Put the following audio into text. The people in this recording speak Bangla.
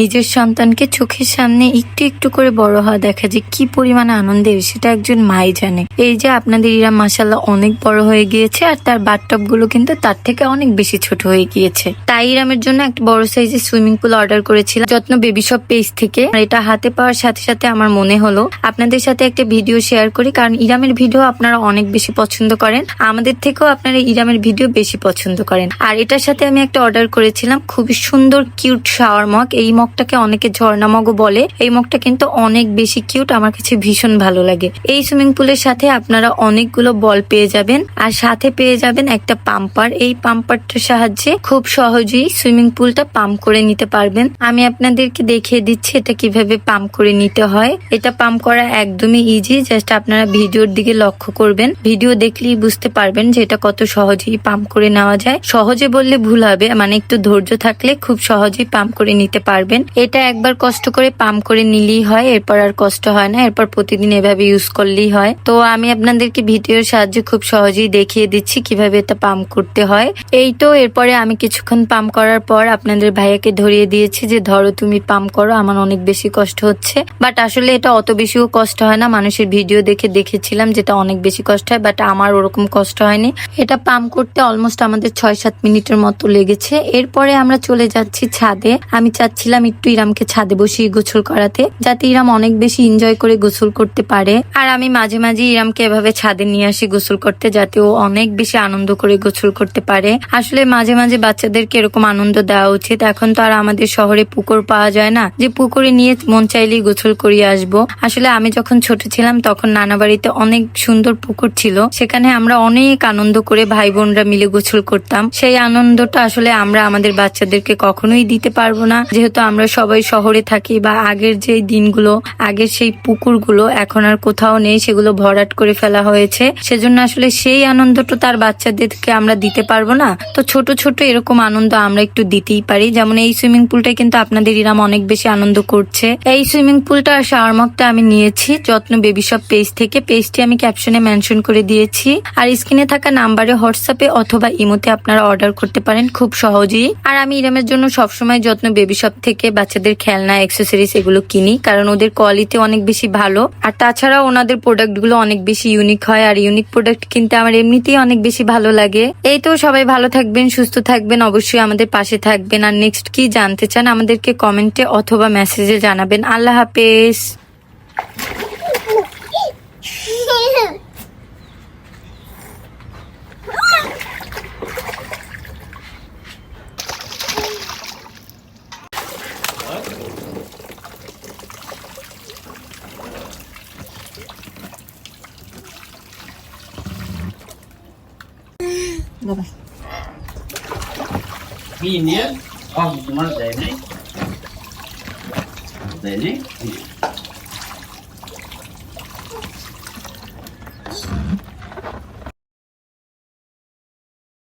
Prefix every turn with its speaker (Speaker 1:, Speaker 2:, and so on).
Speaker 1: নিজের সন্তানকে চোখের সামনে একটু একটু করে বড় হওয়া দেখা যে কি পরিমাণে আনন্দের, সেটা একজন মাই জানে। এই যে আপনাদের ইরা মাসাল্লাহ অনেক বড় হয়ে গিয়েছে আর তার বাথটবগুলো কিন্তু তার থেকে অনেক বেশি ছোট হয়ে গিয়েছে। তাই ইরামের জন্য একটা বড় সাইজের সুইমিং পুল অর্ডার করেছিলাম। যত্ন বেবি শপ পেজ থেকে। এটা হাতে পাওয়ার সাথে সাথে আমার মনে হলো আপনাদের সাথে একটা ভিডিও শেয়ার করি, কারণ ইরামের ভিডিও আপনারা অনেক বেশি পছন্দ করেন। আমাদের থেকেও আপনারা ইরামের ভিডিও বেশি পছন্দ করেন। আর এটার সাথে আমি একটা অর্ডার করেছিলাম, খুবই সুন্দর, কিউট শাওয়ার মগ। এই মগটাকে অনেকে ঝর্ণা মগও বলে। এই মগটা কিন্তু অনেক বেশি কিউট, আমার কাছে ভীষণ ভালো লাগে। এই সুইমিং পুলের সাথে আপনারা অনেকগুলো বল পেয়ে যাবেন আর সাথে পেয়ে যাবেন একটা পাম্পার। এই পাম্পারটার সাহায্যে খুব সহজেই সুইমিং পুলটা পাম্প করে নিতে পারবেন। আমি আপনাদেরকে দেখিয়ে দিচ্ছি এটা কীভাবে পাম্প করে নিতে হয়। এটা পাম্প করা একদমই ইজি জাস্ট আপনারা ভিডিওর দিকে লক্ষ্য করবেন। ভিডিও দেখলেই বুঝতে পারবেন যে এটা কত সহজেই পাম্প করে নেওয়া যায়। সহজে বললে ভুল হবে মানে একটু ধৈর্য থাকলে খুব সহজেই পাম্প করে নিতে পারবেন। এটা একবার কষ্ট করে পাম্প করে নিলেই হয়, এরপর আর কষ্ট হয় না, এরপর প্রতিদিন এভাবে ইউজ করলেই হয়। তো আমি আপনাদেরকে ভিডিওর সাহায্যে খুব সহজেই দেখিয়ে দিচ্ছি কীভাবে এটা পাম্প করতে হয়। এই তো, এরপরে আমি কিছুক্ষণ পাম্প করার পর আপনাদের ভাইয়াকে ধরিয়ে দিয়েছি যে, ধরো তুমি পাম্প করো, আমার অনেক বেশি কষ্ট হচ্ছে। বাট আসলে এটা অত বেশিও কষ্ট হয় না। মানুষের ভিডিও দেখে দেখেছিলাম যেটা অনেক বেশি কষ্ট হয় বাট আমার ওরকম কষ্ট হয়নি। এটা পাম্প করতে অলমোস্ট আমাদের ছয় সাত মিনিটের মতো লেগেছে। এরপরে আমরা চলে যাচ্ছি ছাদে। আমি চাচ্ছিলাম একটু ইরামকে ছাদে বসিয়ে গোসল করাতে, যাতে ইরাম অনেক বেশি এনজয় করে গোসল করতে পারে। আর আমি মাঝে মাঝে ইরামকে এভাবে ছাদে নিয়ে আসি গোসল করতে, যাতে ও অনেক বেশি আনন্দ করে গোসল করতে পারে। আসলে মাঝে মাঝে বাচ্চাদেরকে এরকম আনন্দ দেওয়া উচিত। এখন তো আর আমাদের শহরে পুকুর পাওয়া যায় না। যে পুকুরে নিয়ে মন চাইলেই গোসল করিয়ে আসব। আসলে আমি যখন ছোট ছিলাম, তখন নানা বাড়িতে অনেক সুন্দর পুকুর ছিল। সেখানে আমরা অনেক আনন্দ করে ভাই বোনরা মিলে গোসল করতাম। সেই আনন্দটা আসলে আমরা আমাদের বাচ্চাদেরকে কখনোই দিতে পারব না। যেহেতু আমরা সবাই শহরে থাকি বা আগের যে দিনগুলো, আগের সেই পুকুরগুলো এখন আর কোথাও নেই, সেগুলো ভরাট করে ফেলা হয়েছে। সেজন্য আসলে সেই আনন্দটা তার বাচ্চাদেরকে আমরা দিতে পারব না। তো ছোট ছোট এরকম আনন্দ আমরা একটু দিতেই পারি। যেমন এই সুইমিং পুলটা কিন্তু আপনাদের ইরাম অনেক বেশি আনন্দ করছে। এই সুইমিং পুলটা আর শাওয়ারমকটা আমি নিয়েছি যত্ন বেবি শপ পেজ থেকে। পেজটি আমি ক্যাপশনে মেনশন করে দিয়েছি। আর স্ক্রিনে থাকা নাম্বারে হোয়াটসঅ্যাপে অথবা ইমোতে আপনারা অর্ডার করতে পারেন, খুব সহজেই। আর আমি ইরামের জন্য সবসময় যত্ন বেবি শপ থেকে বাচ্চাদের খেলনা অ্যাক্সেসরিজ এগুলো কিনি, কারণ ওদের কোয়ালিটি অনেক বেশি ভালো। আর তাছাড়া ওনাদের প্রোডাক্টগুলো অনেক বেশি ইউনিক হয়, আর ইউনিক প্রোডাক্ট কিনতে আমার এমনিতেই অনেক বেশি ভালো লাগে। এই তো সবাই ভালো থাকবেন, সুস্থ থাকবেন, অবশ্যই আমাদের পাশে থাকবেন। আর নেক্সট কি জানতে চান আমাদেরকে কমেন্টে অথবা মেসেজে জানাবেন। আল্লাহ হাফেজ।
Speaker 2: কি নিয়ে তোমার দেয় নাই দেয় নাই